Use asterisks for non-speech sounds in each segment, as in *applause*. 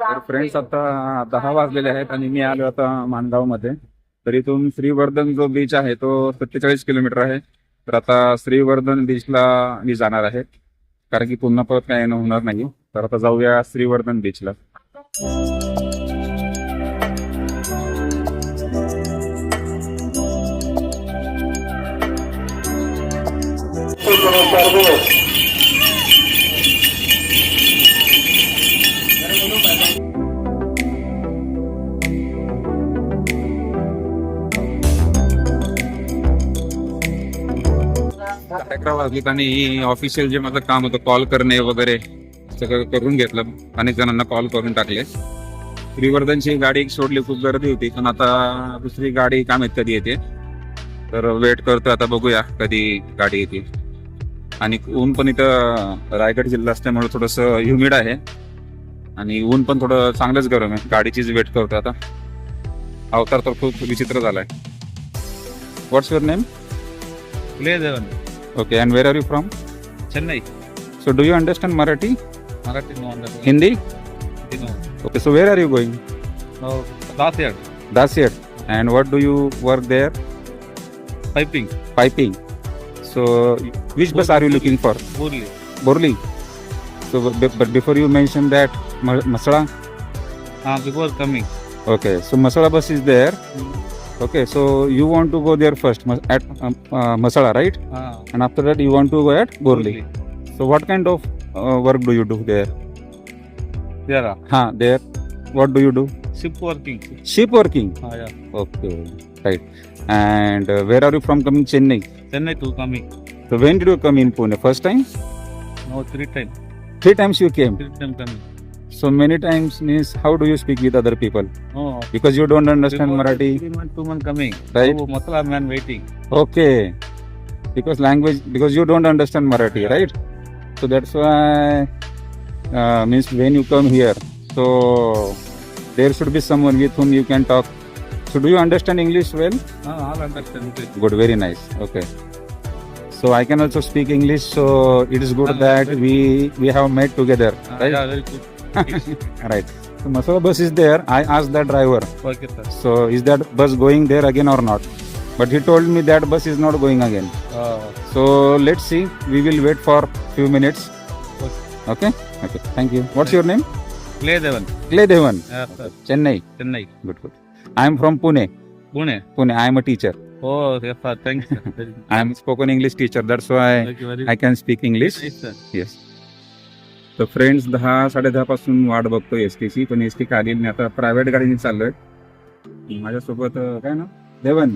तर फ्रेंड्स आता दहा वाजलेले आहेत आणि मी आलो आता माणगावमध्ये तर इथून श्रीवर्धन जो बीच आहे तो सत्तेचाळीस किलोमीटर आहे. तर आता श्रीवर्धन बीचला मी जाणार आहे. कारण की पुन्हा परत काय येणं होणार नाही. तर आता जाऊया श्रीवर्धन बीचला अकरा वाजलेत आणि ऑफिशियल जे माझं काम होतं कॉल करणे वगैरे सगळं करून घेतलं. अनेक जणांना कॉल करून टाकले. श्रीवर्धनची गाडी सोडली खूप गर्दी होती. पण आता दुसरी गाडी काम येत कधी येते. तर वेट करतो आता बघूया कधी गाडी येते. आणि ऊन पण इथं रायगड जिल्हा असल्यामुळे थोडस ह्युमिड आहे. आणि ऊन पण थोडं चांगलंच गरम आहे. गाडीचीच वेट करतो आता. अवतार तर खूप विचित्र झालाय. What's your name okay and where are you from Chennai. So do you understand Marathi Marathi Hindi okay so where are you going Das यड दास यड and what do you work there piping piping So, which bus are you looking for? Burli. Borli. So, but, but before you mentioned that Ma- Masala. Ah, before coming. Okay, so Masala bus is there. Okay, so you want to go there first Mas- at um, uh, Masala, right? Ah. And after that, you want to go at Borli. So, what kind of uh, work do you do there? There. ah. Ha, there. What do you do? Ship working. Ship working. Ah, yeah. Okay, right. And uh, where are you from coming? Chennai. Chennai to coming. So when did you come in Pune? First time? No, three times. Three times you came. Three time coming. So many times means how do you speak with other people? No. Because you don't understand Before Marathi. Three month, two month coming. Right. Oh, Masala man waiting. Okay. Because language because you don't understand Marathi, Yeah. right? So that's why uh, means when you come here, so there should be someone with whom you can talk. So do you understand English well? Ah, all understand. English. Good, very nice. Okay. So I can also speak English. So it is good that we we have met together, Ah, right? Yeah, very good. *laughs* Right. So Masala bus is there. I asked the driver. Okay, sir. So is that bus going there again or not? But he told me that bus is not going again. Ah, So let's see. We will wait for a few minutes. Okay. Okay. Thank you. What's your name? Ledevan. Clay Devan, Yeah, sir. Chennai. Chennai. Good. Good. Pune. Pune. I am a teacher. Oh, yes, sir. Thanks. *laughs* sir. Very good. I am spoken English teacher. That's why Thank you very I can speak English. Nice, sir. Yes तर friends दहा साडेदहा पासून वाट बघतो S टीची पण S T खाली नाही आता प्रायव्हेट गाडीने चाललोय माझ्यासोबत अं, काय ना देवन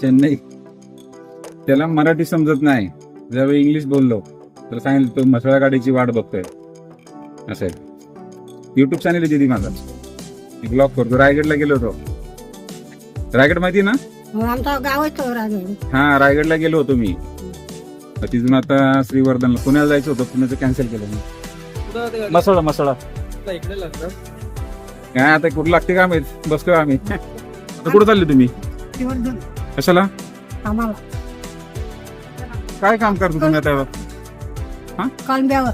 चेन्नई त्याला मराठी समजत नाही ज्यावेळी इंग्लिश बोललो तर सांगितलं तो मसाळा गाडीची वाट बघतोय असं आहे युट्यूब चॅनल आहे दिदी माझा मी ब्लॉग करतो रायगडला गेलो होतो. रायगड माहिती ना? हो, आमचा गावच तो राजूर हा रायगडला गेलो होतो मी. तिथून आता श्रीवर्धनला पुण्याला जायचं होतं पुण्याचं कॅन्सल केलं मी. मसाला मसाला काय आता कुठं लागते का माहीत बसतोय आम्ही. आता कुठं चालले तुम्ही? कशाला? काय काम करतो तुम्ही आता? कळंब्यावर.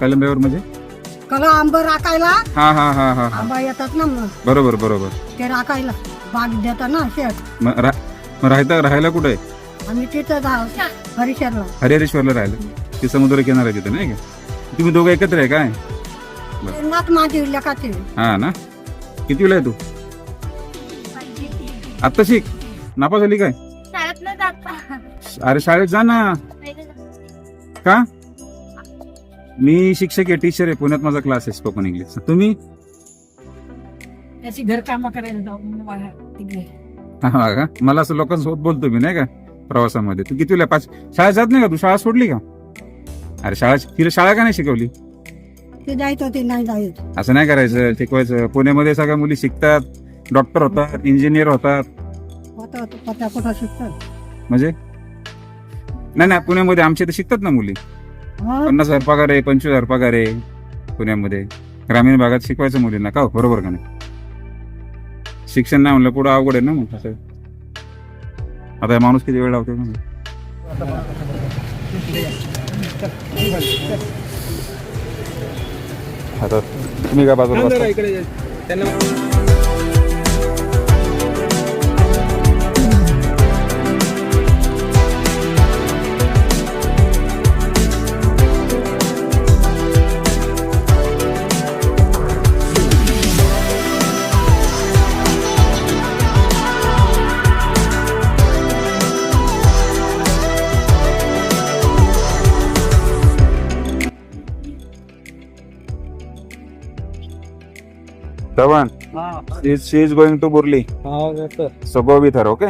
कलंब्यावर म्हणजे? कला आंब राखायला. हा हा हा हा हा. आंबा येतात ना मग. बरोबर बरोबर. ते राखायला. बाग देतात ना शेत मग रा- मग राहायचं राहायला कुठे? आहे आम्ही तिथं आहोत हरिशरला हरिहरेश्वरला राहिलं ते समुद्र किनारा आहे तिथे नाही का? तुम्ही दोघं एकत्र आहे काय? नात माझी लेखाचे. हा ना? किती वेळ आहे तू? आत्ता शिक. नापास झाली काय? शाळेत न जाता अरे शाळेत जा ना. का? मी शिक्षक आहे टीचर आहे पुण्यात माझा क्लास आहे स्पोकन इंग्लिश तुम्ही? त्याची घरकामं करायला जाऊ तिकडे. हा का मला असं लोकांसोबत बोलतो मी नाही का? प्रवासामध्ये. तू किती पाच शाळा जात नाही का तू? शाळा सोडली का? अरे शाळा तिला शाळा का नाही शिकवली? ते जायचं ते नाही असं नाही करायचं. शिकवायचं. पुण्यामध्ये सगळ्या मुली शिकतात. डॉक्टर होतात इंजिनियर होतात. होतं होतं. पत्या कुठं शिकतात? म्हणजे? नाही नाही. पुण्यामध्ये आमच्या इथे शिकतात ना मुली? पन्नास हजार पगार आहे पंचवीस हजार पगार आहे पुण्यामध्ये. ग्रामीण भागात शिकवायचं मुलींना का हो? बरोबर का नाही? शिक्षण नाही म्हणलं पुढं अवघड आहे ना मग असं आता माणूस किती वेळ लावतो आता तुम्ही काय बाजूला Dhawan she is going to Burli. So go with her okay?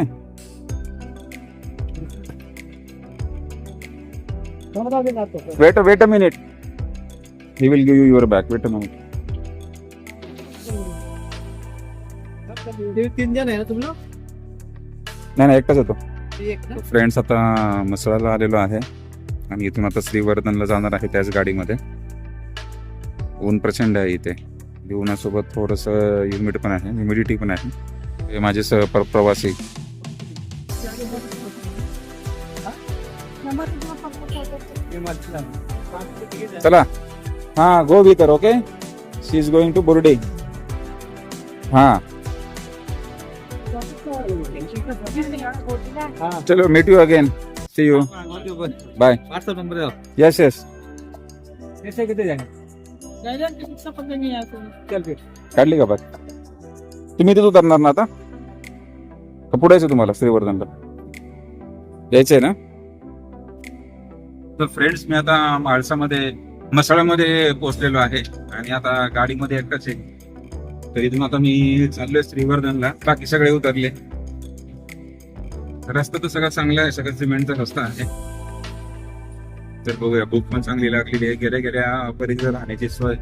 Wait wait a minute he will give you your back wait a minute तीन जण आहे ना नाही एकटाच येतो. फ्रेंड्स आता मसळाला आलेलो आहे. आणि इथून आता श्रीवर्धनला जाणार आहे त्याच गाडीमध्ये. ऊन प्रचंड आहे इथे. या उन्हासोबत थोडस ह्युमिड पण आहे ह्युमिडिटी पण आहे. हे माझे सह प्र- प्रवासी. चला. हा go with her okay she is going to Burdi हा. चलो meet you again see you bye WhatsApp number yes yes कैसे किती जाणे काढली का बाग तुम्ही इथेच उतरणार ना आता? पुढे यायचं तुम्हाला श्रीवर्धनला. यायचंय ना? तर फ्रेंड्स मी आता माळसामध्ये मसाळामध्ये पोहोचलेलो आहे. आणि आता गाडीमध्ये एकटाच आहे. तर इथून आता मी चाललोय श्रीवर्धनला. बाकी सगळे उतरले. रस्ता तर सगळा चांगला आहे सगळं सिमेंटचा रस्ता आहे. तर बघूया. भूक पण चांगली लागलेली आहे. गेल्या गेल्या परिसर राहण्याची सोय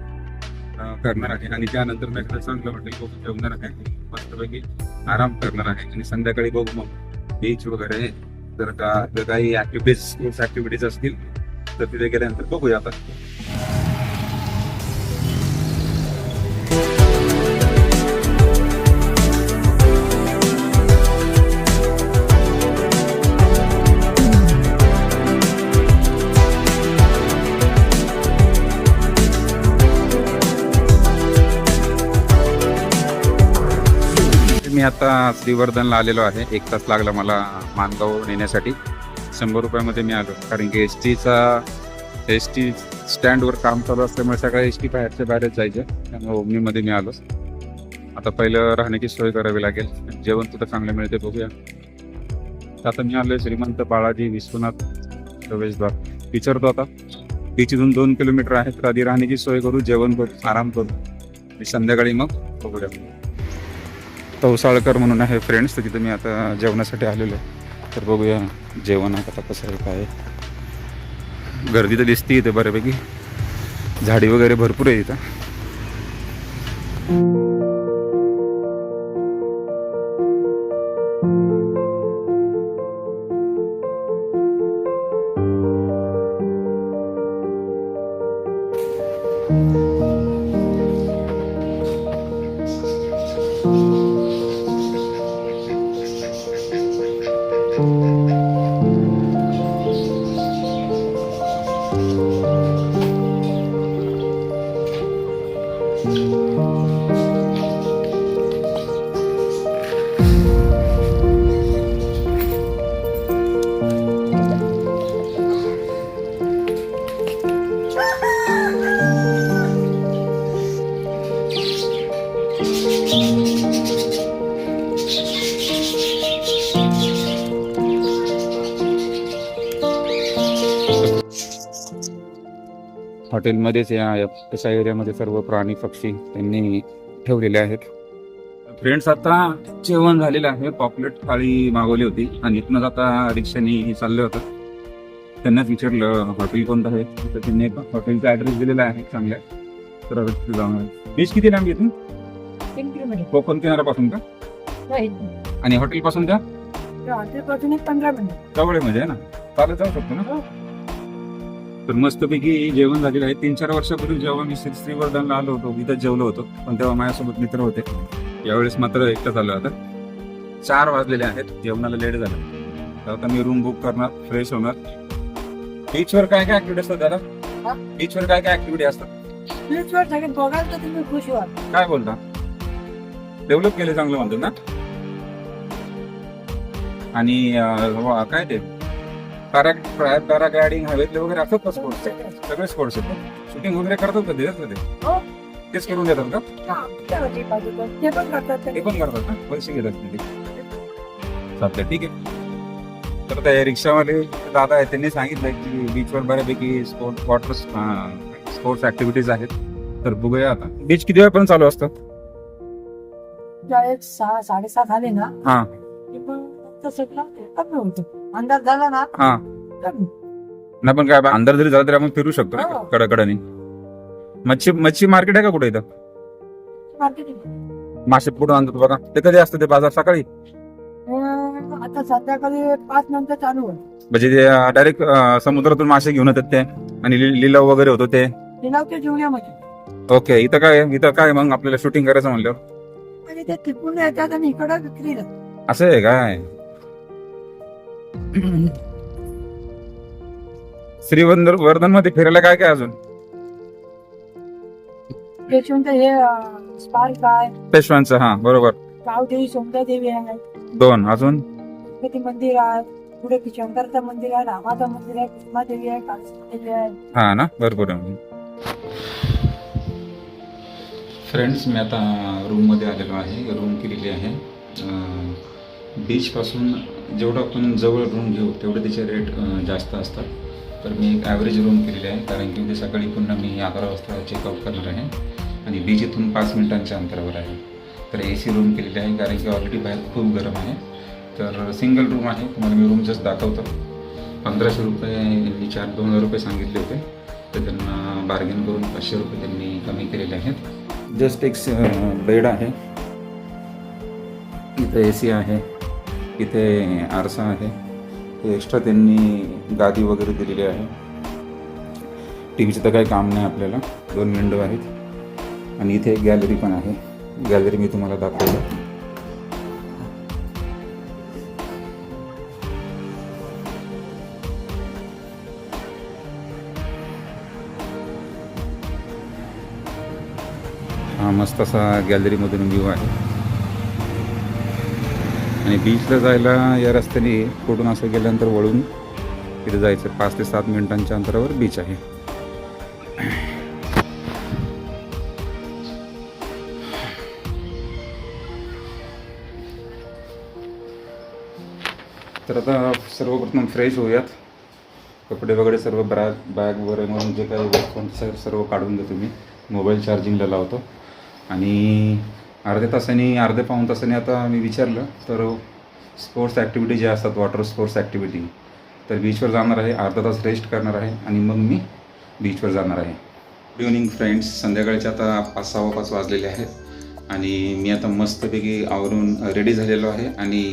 करणार आहे. आणि त्यानंतर मी एखादं चांगलं हॉटेल बघून जेवणार आहे. मस्तपैकी आराम करणार आहे. आणि संध्याकाळी बघू मग. बीच वगैरे. जर का जर काही ऍक्टिव्हिटीज ऍक्टिव्हिटीज असतील तर तिथे गेल्यानंतर बघूया आता. मी आता श्रीवर्धनला आलेलो आहे. एक तास लागला मला मानगाव नेण्यासाठी. शंभर रुपयामध्ये मी आलो. कारण की एस टीचा एस टी स्टँडवर काम चालू असल्यामुळे सगळ्या एस टी बाहेरच्या बाहेरच जायचं. त्यामुळे ओमनीमध्ये मी आलो. आता पहिलं राहण्याची सोय करावी लागेल. जेवण कुठं चांगलं मिळते बघूया. आता मी आलो श्रीमंत बाळाजी विश्वनाथ प्रवेशद्वार विचारतो आता तिथून दोन किलोमीटर आहे तर आधी राहण्याची सोय करू जेवण करू आराम करू. मी संध्याकाळी मग बघूया. तवसाळकर म्हणून आहे फ्रेंड्स तर तिथं मी आता जेवणासाठी आलेलो आहे. तर बघूया जेवण आता कसं आहे काय गर्दी तर दिसते इथे बऱ्यापैकी. झाडी वगैरे भरपूर आहे इथं. हॉटेलमध्येच या या- तशा एरियामध्ये सर्व प्राणी पक्षी त्यांनी ठेवलेले आहेत. फ्रेंड्स आता जेवण झालेलं आहे. पॉपलेट थाळी मागवली होती आणि इथनंच आता रिक्षाने चाललं होतं. त्यांनाच विचारलं हॉटेल कोणतं आहे? तर त्यांनी एक हॉटेलचा ऍड्रेस दिलेला आहे चांगल्या तर जाऊन बीच किती लांब आहे इथून? तीन किलोमीटर कोकण किनाऱ्यापासून का? नाही आणि हॉटेल पासून का? हॉटेलपासून एक पंधरा मिनिट जवळ आहे म्हणजे ना? चालत जाऊ शकतो ना? तर मस्तपैकी जेवण झालेलं आहे. तीन चार वर्षापूर्वी जेव्हा मी श्री- श्रीवर्धनला आलो होतो इथं जेवलो होतो. पण तेव्हा माझ्यासोबत मित्र होते. यावेळेस मात्र एकटाच आलो आता. चार वाजलेले आहेत. जेवणाला लेट झालं. तर आता मी रूम बुक करणार फ्रेश होणार. बीचवर काय काय ऍक्टिव्हिटी असतात दादा? बीचवर काय काय ऍक्टिव्हिटी असतात? बीचवर सगळे बघाल तर तुम्ही खुश व्हाल काय बोलता? डेव्हलप केले चांगलं म्हणतो ना? आणि काय ते? पॅरा पॅराग्लायडिंग हवेतले वगैरे असतात का स्पोर्ट्स सगळे स्पोर्ट्स आहेत. शूटिंग वगैरे करतात का देतात का ते. तेच करून देतात का? हा, पण. ते पण करतात ते. ते. पण करतात ना? पैसे घेतात ते. चालतंय ठीक आहे. तर त्या रिक्षावाले दादा आहेत त्यांनी सांगितलं की बीचवर बऱ्यापैकी स्पोर्ट वॉटर स्पोर्ट्स ऍक्टिव्हिटीज आहेत. तर बघूया आता. बीच किती वेळपर्यंत चालू असतं? ज्यावेळेस सहा साडेसात आले ना हा. ते कमी होतं अंदाज झाला ना हा कमी नाही पण काय बा, अंधार जरी झाला तरी आपण फिरू शकतो ना हो. कडाकडाने. मच्छी मच्छी मार्केट आहे का कुठे इथं? मार्केटिंग मासे कुठून आणतात बघा. ते कधी असतं ते बाजार सकाळी? आता संध्याकाळी पाच नंतर चालू होईल. म्हणजे ते डायरेक्ट समुद्रातून मासे घेऊन येतात ते. आणि लि- लिलाव वगैरे होतो ते. लिलावच्या जेवण्यामध्ये ओके इथं काय आहे? इथं काय मग आपल्याला शूटिंग करायचं म्हणल्यावर? आणि ते तिकडून येतात आणि इकडं विक्रीला असं आहे काय? *coughs* श्रीवर्धन वर्धनमध्ये फिरायला काय काय अजून? त्याच्यानंतर हे स्पार्क आहे पेशवांचं हा बरोबर. गावदेवी सोमदा देवी आहे. दोन अजून? गणपती मंदिर आहे. पुढे शंकरचं मंदिर आहे रामाचं मंदिर आहे कृष्णा देवी आहे काळसी देवी आहे. हा ना भरपूर फ्रेंड्स मी आता रूममध्ये आलेलो आहे. रूम केलेली आहे. बीचपासून जेवढं आपण जवळ रूम घेऊ तेवढे त्याचे रेट जास्त असतात. तर मी एक ॲव्हरेज रूम केलेली आहे कारण की उद्या सकाळी पुन्हा मी अकरा वाजता चेकआउट करणार आहे. आणि बीच इथून पाच मिनिटांच्या अंतरावर आहे. तर ए सी रूम केलेली आहे कारण की ऑलरेडी बाहेर खूप गरम आहे. तर सिंगल रूम आहे तुम्हाला मी रूम जस्ट दाखवतो. पंधराशे रुपये यांनी चार दोन हजार रुपये सांगितले होते. तर त्यांना बार्गेन करून पाचशे रुपये त्यांनी कमी केलेले आहेत. जस्ट एक बेड आहे. इथं ए सी आहे. इथे आरसा आहे. एक्स्ट्रा त्यांनी गादी वगैरे दिलेली आहे. टी व्हीचं तर काही काम नाही आपल्याला. दोन विंडो आहेत. आणि इथे एक गॅलरी पण आहे. गॅलरी मी तुम्हाला दाखवलं हा मस्त असा गॅलरीमधून व्ह्यू आहे. आणि बीचला जायला या रस्त्याने कुठून असं गेल्यानंतर वळून तिथे जायचं. पाच ते सात मिनिटांच्या अंतरावर बीच आहे. तर आता सर्वप्रथम फ्रेश होऊयात. कपडे वगैरे सर्व बॅग बॅग वगैरे म्हणून जे काही वस्तू सर्व काढून देतो मी मोबाईल चार्जिंगला लावतो. आणि अर्ध्या तासाने अर्ध्या पाऊण तासाने आता मी विचारलं तर स्पोर्ट्स ॲक्टिव्हिटी ज्या असतात वॉटर स्पोर्ट्स ॲक्टिव्हिटी तर बीचवर जाणार आहे अर्धा तास रेस्ट करणार आहे आणि मग मी बीचवर जाणार आहे. गुड इव्हनिंग फ्रेंड्स संध्याकाळचे आता पाच सहा पाच वाजलेले आहेत आणि मी आता मस्तपैकी आवरून रेडी झालेलो आहे आणि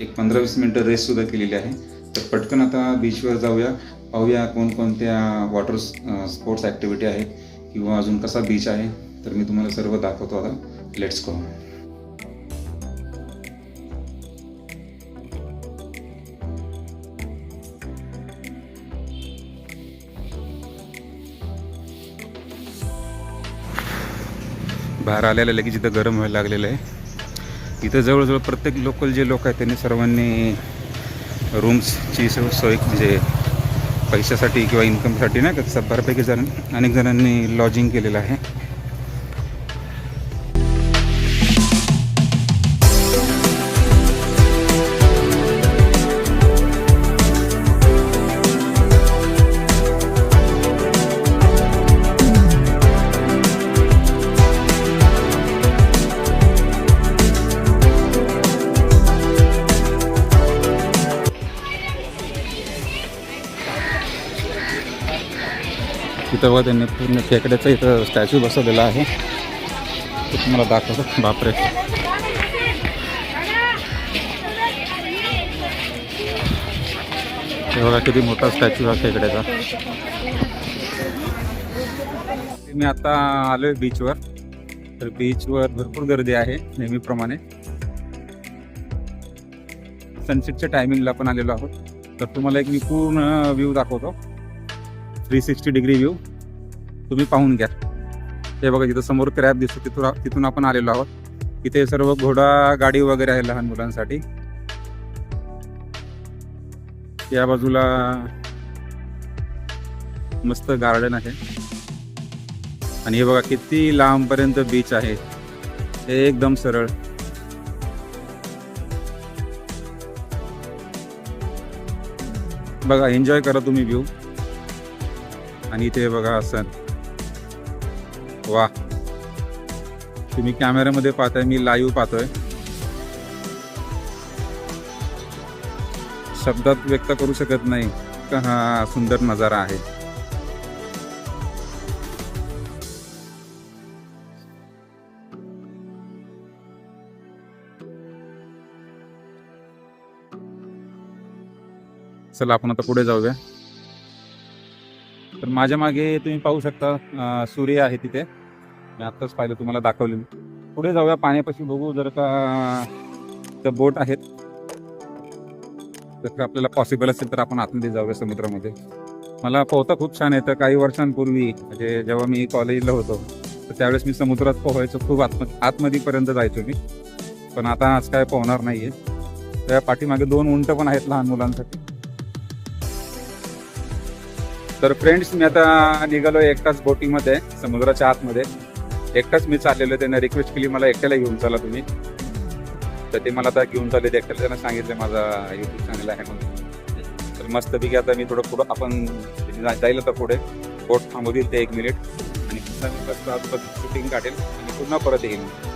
एक पंधरा वीस मिनटं रेस्टसुद्धा केलेली आहे. तर पटकन आता बीचवर जाऊया. पाहूया कोणकोणत्या वॉटर स्पोर्ट्स ॲक्टिव्हिटी आहेत किंवा अजून कसा बीच आहे तर मी तुम्हाला सर्व दाखवतो आता. लेट्स गो बाहेर आलेलं लगेच इथं गरम व्हायला लागलेलं आहे. इथं जवळजवळ प्रत्येक लोकल जे लोक आहेत त्यांनी सर्वांनी रूम्सची सो- सोय म्हणजे पैशासाठी किंवा इन्कमसाठी नाही का बऱ्यापैकी जण अनेक जणांनी लॉजिंग केलेलं आहे. इथं त्यांनी पूर्ण खेकड्याचा इथं स्टॅच्यू बसवलेला आहे. ते तुम्हाला दाखवतो. बापरे. बघा किती मोठा स्टॅच्यू हा खेकड्याचा. मी आता आलोय बीचवर तर बीचवर भरपूर गर्दी आहे नेहमीप्रमाणे. सनसेटच्या टायमिंगला पण आलेलो आहोत. तर तुम्हाला एक मी पूर्ण व्ह्यू दाखवतो. थ्री सिक्स्टी डिग्री व्ह्यू तुम्ही पाहून घ्या. हे बघा जिथं समोर क्रॅप दिसतो. तिथून तिथून आपण आलेलो आहोत. इथे सर्व घोडा गाडी वगैरे आहे लहान मुलांसाठी. या बाजूला मस्त गार्डन आहे. आणि हे बघा किती लांबपर्यंत बीच आहे. एकदम सरळ. बघा एन्जॉय करा तुम्ही व्ह्यू आणि इथे बघा असं. वा. तुम्ही कॅमेऱ्यामध्ये पाहताय मी लाईव्ह पाहतोय. शब्दात व्यक्त करू शकत नाही का हा सुंदर नजारा आहे. चला आपण आता पुढे जाऊया. तर माझ्या मागे तुम्ही पाहू शकता सूर्य आहे तिथे. मी आत्ताच पाहिलं तुम्हाला दाखवले पुढे जाऊया पाण्यापाशी बघू जर का त्या बोट आहेत. जर आपल्याला पॉसिबल असेल तर आपण आतमध्ये जाऊया समुद्रामध्ये. मला पोहता खूप छान येतं. काही वर्षांपूर्वी म्हणजे जेव्हा मी कॉलेजला होतो तर त्यावेळेस मी समुद्रात पोहायचो. खूप आत्म आतमधीपर्यंत जायचो मी. पण आता आज काय पोहणार नाहीये. त्या पाठीमागे दोन उंट पण आहेत लहान मुलांसाठी. तर फ्रेंड्स मी आता निघालो एकटाच बोटिंगमध्ये समुद्राच्या आतमध्ये. एकटाच मी चाललेलो त्यांना रिक्वेस्ट केली मला एकट्याला घेऊन चला तुम्ही. तर ते मला आता घेऊन चालले एकट्याला त्यांना सांगितलं माझा युट्यूब चॅनल आहे म्हणून. तर मस्तपैकी आता मी थोडं पुढं आपण जा- जाईल आता पुढे. बोट थांबू ते एक मिनिट आणि पुन्हा मी मस्त शूटिंग काढेल आणि पुन्हा परत येईल.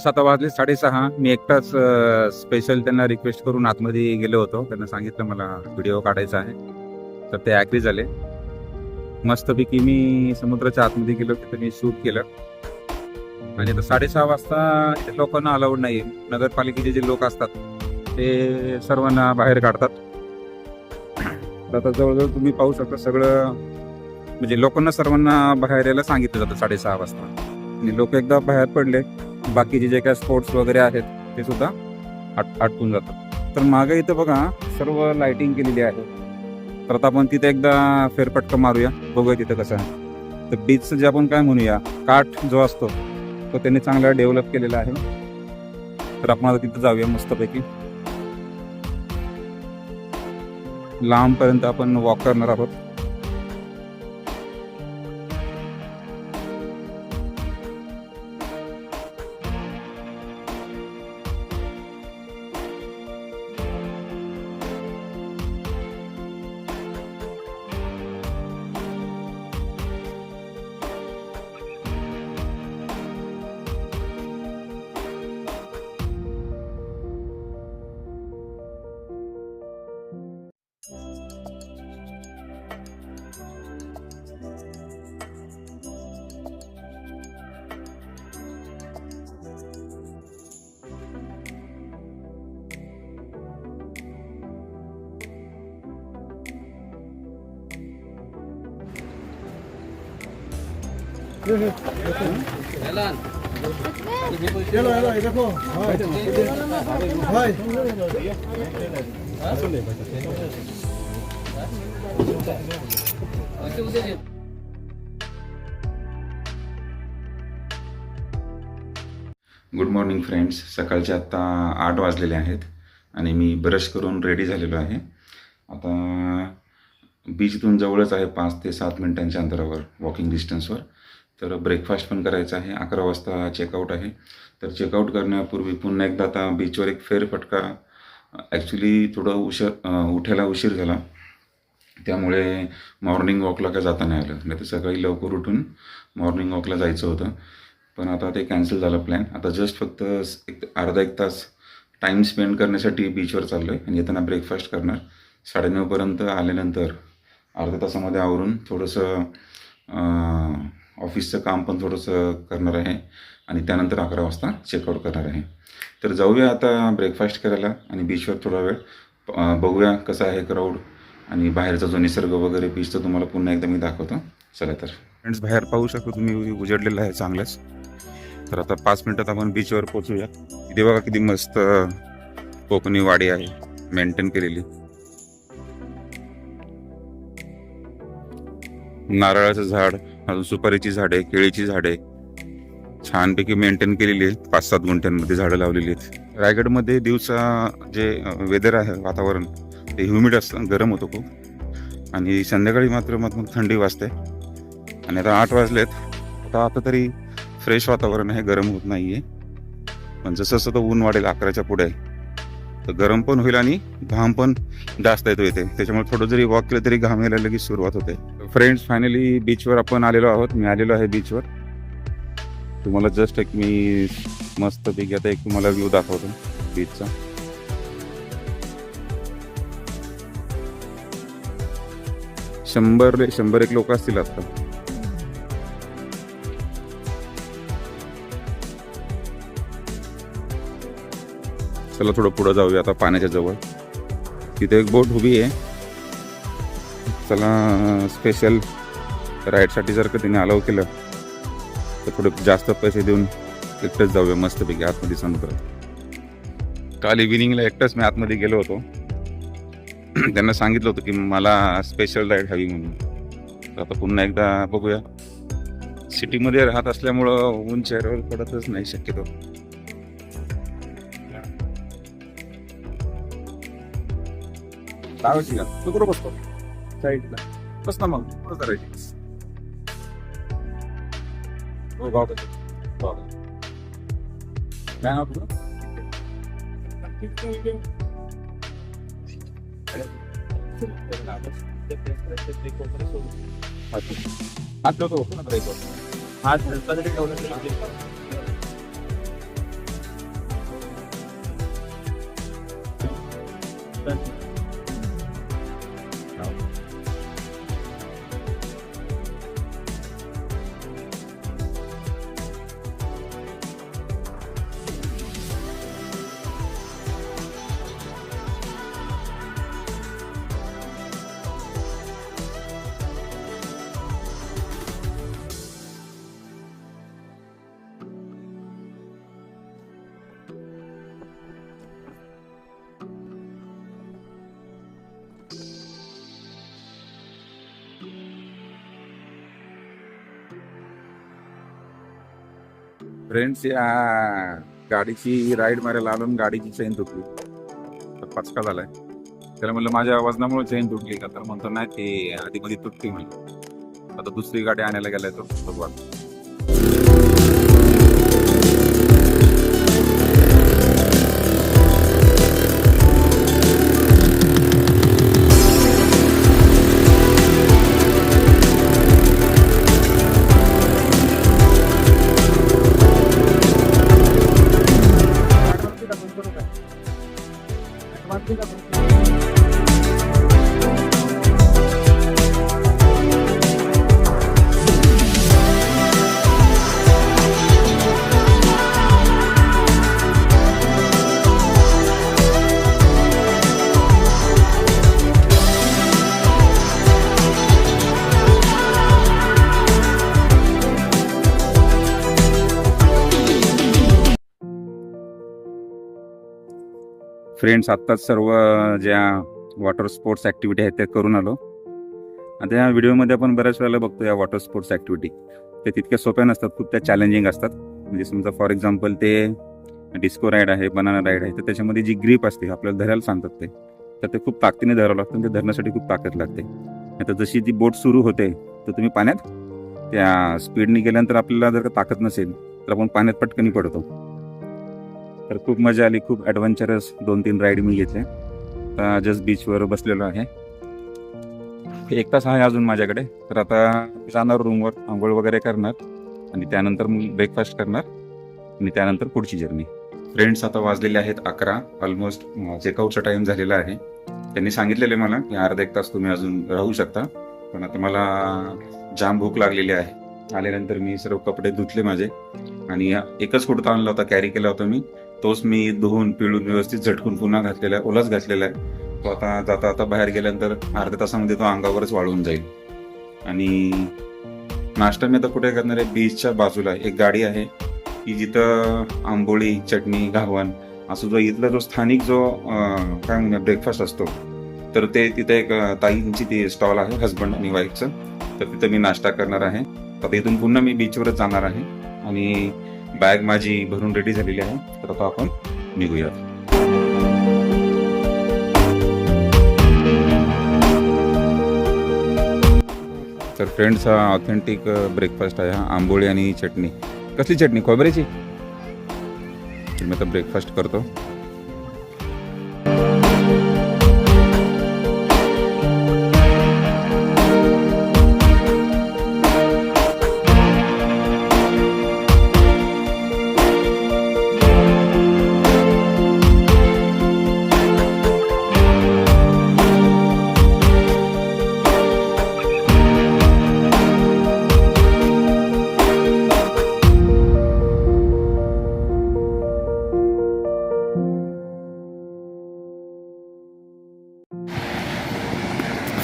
फ्रेंड्स सात वाजले साडेसहा. मी एकटाच स्पेशल त्यांना रिक्वेस्ट करून आतमध्ये गेलो होतो. त्यांना सांगितलं मला व्हिडिओ काढायचा आहे. तर ते ॲग्री झाले. मस्तपैकी मी समुद्राच्या आतमध्ये गेलो तिथे मी शूट केलं. आणि आता साडेसहा वाजता लोकांना अलाउड नाही नगरपालिकेचे जे लोक असतात ते सर्वांना बाहेर काढतात. तर आता जवळजवळ तुम्ही पाहू शकता सगळं म्हणजे लोकांना सर्वांना बाहेर यायला सांगितलं जातं साडेसहा वाजता. आणि लोक एकदा बाहेर पडले बाकीचे जे काय स्पोर्ट्स वगैरे आहेत ते सुद्धा आट आटपून जातात. तर मागे इथं बघा सर्व लाइटिंग केलेली आहे. तर आता आपण तिथे एकदा फेरफटका मारूया. बघूया तिथं कसं आहे. तर बीचचं जे आपण काय म्हणूया काठ जो असतो तो त्यांनी चांगला डेव्हलप केलेला आहे. तर आपण आता तिथं जाऊया मस्तपैकी. लांबपर्यंत आपण वॉक करणार आहोत. Good morning friends. सकाळचे आत्ता आठ वाजलेले आहेत आणि मी ब्रश करून रेडी झालेलो आहे. आता बीचतून जवळच आहे पाच ते सात मिनिटांच्या अंतरावर वॉकिंग डिस्टन्सवर तर ब्रेकफास्ट पण करायचा आहे. अकरा वाजता चेकआउट आहे. तर चेकआउट करण्यापूर्वी पुन्हा एकदा आता बीचवर एक फेरफटका. ॲक्च्युली थोडं उशीर उठायला उशीर झाला. त्यामुळे मॉर्निंग वॉकला काय जाता नाही आलं. नाही तर सकाळी लवकर उठून मॉर्निंग वॉकला जायचं होतं. पण आता ते कॅन्सल झालं प्लॅन आता जस्ट फक्त एक अर्धा एक तास टाईम स्पेंड करण्यासाठी बीचवर चाललो आहे आणि येताना ब्रेकफास्ट करणार. साडेनऊपर्यंत आल्यानंतर अर्ध्या तासामध्ये आवरून थोडंसं ऑफिसचं काम पण थोडंसं करणार आहे आणि त्यानंतर अकरा वाजता चेकआउट करणार आहे. तर जाऊया आता ब्रेकफास्ट करायला आणि बीचवर थोडा वेळ. बघूया कसा आहे क्राऊड आणि बाहेरचा जो निसर्ग वगैरे बीचचा तुम्हाला पुन्हा एकदा मी दाखवतो. चला तर. फ्रेंड्स बाहेर पाहू शकतो तुम्ही उजडलेलं आहे चांगलंच. तर आता पाच मिनटात आपण बीचवर पोहोचूया. इथे बघा किती मस्त कोकणी वाडी आहे मेंटेन केलेली. नारळाचं झाड. अजून सुपारीची झाडे केळीची झाडे. छानपैकी मेंटेन केलेली आहे पाच सात गुंठ्यांमध्ये झाडं लावलेली आहेत. रायगडमध्ये दिवसा जे वेदर आहे वातावरण ते ह्युमिड असतं गरम होतं खूप. आणि संध्याकाळी मात्र मग थंडी वाजते. आणि आता आठ वाजलेत. आता आता तरी फ्रेश वातावरण आहे गरम होत नाही आहे पण जसं जसं तो ऊन वाढेल अकराच्या पुढे तर गरम पण होईल आणि घाम पण जास्त येतो येते त्याच्यामुळे थोडं जरी वॉक केलं तरी घाम यायला लगेच सुरुवात होते. फ्रेंड्स फायनली बीचवर आपण आलेलो आहोत. मी आलेलो आहे बीचवर तुम्हाला जस्ट एक मी मस्त पैकी आता एक तुम्हाला व्ह्यू दाखवतो बीचचा शंभर शंभर एक लोक असतील आता. चला थोडं पुढं जाऊया आता पाण्याच्या जवळ. तिथे एक बोट उभी आहे. चला स्पेशल राईडसाठी जर का तिने अलाव केलं तर थोडे जास्त पैसे देऊन एकटंच जाऊया मस्तपैकी आतमध्ये समुद्रात काल इव्हिनिंगला एकटंच मी आतमध्ये गेलो होतो. त्यांना सांगितलं होतं की मला स्पेशल राईड हवी म्हणून. तर आता पुन्हा एकदा बघूया. सिटीमध्ये राहत असल्यामुळं ऊन चेहऱ्यावर पडतच नाही शक्यतो. काय बसतो? साईडला बस ना मग करायची हो? काय नाव तुझं हात ठेवतो पुन्हा फ्रेंड्स या गाडीची राईड मारायला आलो गाडीची चेन तुटली. तर पचका झालाय. त्याला म्हणलं माझ्या वजनामुळे चेन तुटली का? तर म्हणतो नाही ती आधी मध्ये तुटली म्हणलं आता दुसरी गाडी आणायला गेलाय तो बघू One thing about फ्रेंड्स आत्ताच सर्व ज्या वॉटर स्पोर्ट्स ॲक्टिव्हिटी आहेत त्या करून आलो. आता या व्हिडिओमध्ये आपण बऱ्याच वेळेला बघतो या वॉटर स्पोर्ट्स ॲक्टिव्हिटी ते तितक्या सोप्या नसतात खूप त्या चॅलेंजिंग असतात. म्हणजे समजा फॉर एक्झाम्पल ते डिस्को राईड आहे बनाना राईड आहे तर त्याच्यामध्ये जी ग्रीप असते आपल्याला धरायला सांगतात ते. तर ते खूप ताकदीने धरावं लागतं आणि ते धरण्यासाठी खूप ताकद लागते. आता जशी ती बोट सुरू होते तर तुम्ही पाण्यात त्या स्पीडने गेल्यानंतर आपल्याला जर का ताकद नसेल तर आपण पाण्यात पटकनी पडतो. तर खूप मजा आली खूप ॲडव्हेंचरस दोन तीन राईड मी घेतल्या जस्ट बीचवर बसलेलो आहे. एक तास आहे अजून माझ्याकडे. तर आता जाणार रूमवर आंघोळ वगैरे करणार आणि त्यानंतर मग ब्रेकफास्ट करणार आणि त्यानंतर पुढची जर्नी फ्रेंड्स आता वाजलेले आहेत अकरा ऑलमोस्ट चेकआउटचा टाइम झालेला आहे. त्यांनी सांगितलेले मला की अर्धा एक तास तुम्ही अजून राहू शकता. पण आता मला जाम भूक लागलेली आहे. आल्यानंतर मी सर्व कपडे धुतले माझे आणि एकच कुडता आणला होता कॅरी केला होता मी. तोच मी धुवून पिळून व्यवस्थित झटकून पुन्हा घातलेला आहे ओलाच घातलेला आहे. तो आता जाता आता बाहेर गेल्यानंतर अर्ध्या तासामध्ये तो अंगावरच वाळून जाईल. आणि नाश्ता मी आता कुठे करणार आहे? बीचच्या बाजूला एक गाडी आहे. की जिथं आंबोळी चटणी घावन असं जो इथला जो स्थानिक जो काय म्हणजे ब्रेकफास्ट असतो तर ते तिथे एक ताईंची ती स्टॉल आहे हस्बंड आणि वाईफचं तर तिथं मी नाश्ता करणार आहे. आता इथून पुन्हा मी बीचवरच जाणार आहे. आणि बॅग माझी भरून रेडी झालेली आहे. तर आता आपण निघूयात तर फ्रेंड्स हा ऑथेंटिक ब्रेकफास्ट आहे. हा आंबोळी आणि चटणी. कसली चटणी? खोबऱ्याची? मी आता ब्रेकफास्ट करतो.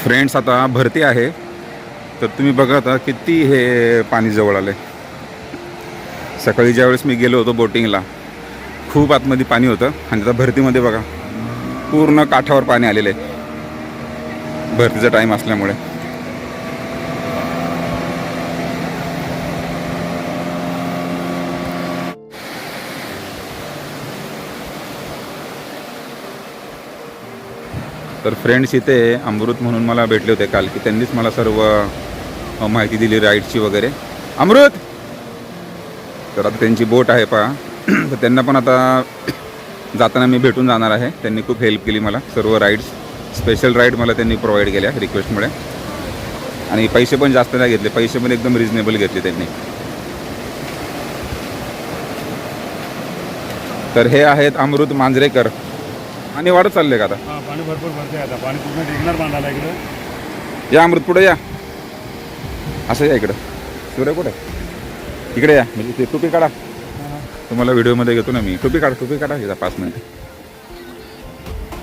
फ्रेंड्स आता भरती आहे. तर तुम्ही बघा आता किती हे पाणी जवळ आलंय. सकाळी ज्यावेळेस मी गेलो होतो बोटिंगला खूप आतमध्ये पाणी होतं. आणि आता भरतीमध्ये बघा पूर्ण काठावर पाणी आलेलं आहे. भरतीचा टाईम असल्यामुळे. तर फ्रेंड्स इथे अमृत म्हणून मला भेटले होते काल की त्यांनीच मला सर्व माहिती दिली राईडची वगैरे. अमृत! तर आता त्यांची बोट आहे पहा. *clears throat* तर त्यांना पण आता *clears throat* जाताना मी भेटून जाणार आहे. त्यांनी खूप हेल्प केली मला. सर्व राईड्स स्पेशल राईड मला त्यांनी प्रोव्हाइड केल्या रिक्वेस्टमुळे आणि पैसे पण जास्त नाही घेतले. पैसे पण एकदम रिजनेबल घेतले त्यांनी. तर हे आहेत अमृत मांजरेकर. आणि वाढत चालले का आता? हा पाणी भरपूर भरते आता. पाणी पूर्ण टिकणार बांधायला इकडं. या अमृत पुढे या. असं या इकडं. सूर्य कुठे? इकडे या. म्हणजे ते टोपी काढा. तुम्हाला व्हिडिओमध्ये घेतो ना मी. टोपी काढा टोपी काढा. येता पाच मिनिट.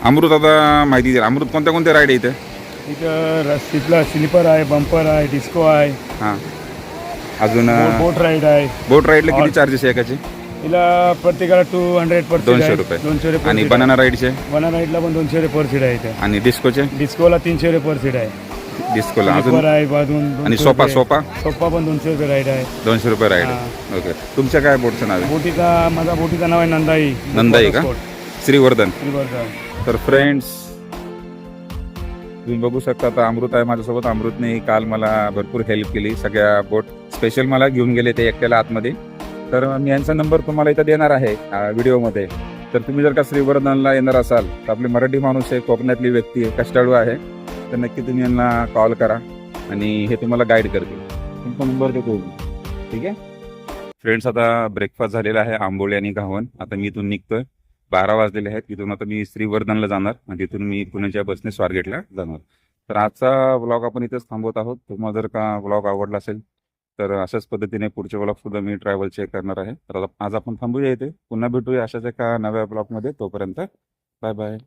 अमृत आता माहिती द्या अमृत कोणत्या कोणत्या राईड आहे इथे? इथं रस तिथला स्लीपर आहे बंपर आहे डिस्को आहे. हां. अजून बोट- राईड आहे. बोट राईडला किती चार्जेस आहे एकाचे? तिला प्रत्येकाला टू हंड्रेड पर दोनशे रुपये. दोनशे रुपये आणि बनाना राईडचे बनाना राईडला पण दोनशे रुपये पर सीट आहे इथे. आणि डिस्कोचे डिस्कोला तीनशे रुपये पर सीट आहे. डिस्कोला अजून? आहे बाजून आणि दोनशे सोपा रुपये. सोपा सोपा? पण दोनशे रुपये राईड आहे. दोनशे रुपये राईड. ओके तुमच्या काय बोटचं नाव आहे? बोटीचा माझा बोटीचं नाव आहे नंदाई. नंदाई का? श्रीवर्धन. श्रीवर्धन. तर फ्रेंड्स तुम्ही बघू शकता आता अमृत आहे माझ्यासोबत. अमृतने काल मला भरपूर हेल्प केली. सगळ्या बोट स्पेशल मला घेऊन गेले ते एकट्याला आतमध्ये. तर मी यांचा नंबर तुम्हाला इथं देणार आहे व्हिडिओमध्ये. तर तुम्ही जर का श्रीवर्धनला येणार असाल तर आपली मराठी माणूस आहे कोकणातली व्यक्ती आहे कष्टाळू आहे. तर नक्की तुम्ही यांना कॉल करा आणि हे तुम्हाला गाईड करतील. तुमचा नंबर देतो ठीक आहे? फ्रेंड्स आता ब्रेकफास्ट झालेला आहे आंबोळी आणि घावन. आता मी इथून निघतोय. बारा वाजलेले आहेत. तिथून आता मी श्रीवर्धनला जाणार आणि तिथून मी पुण्याच्या बसने स्वारगेटला जाणार. तर आजचा ब्लॉग आपण इथेच थांबवत आहोत. तुम्हाला जर का ब्लॉग आवडला असेल तर अशाच पद्धतीने पुढच्या ब्लॉग सुद्धा मी ट्रॅव्हल चेक करणार आहे. तर आज आपण थांबूया इथे. पुन्हा भेटूया अशाच एका नव्या ब्लॉगमध्ये तोपर्यंत बाय बाय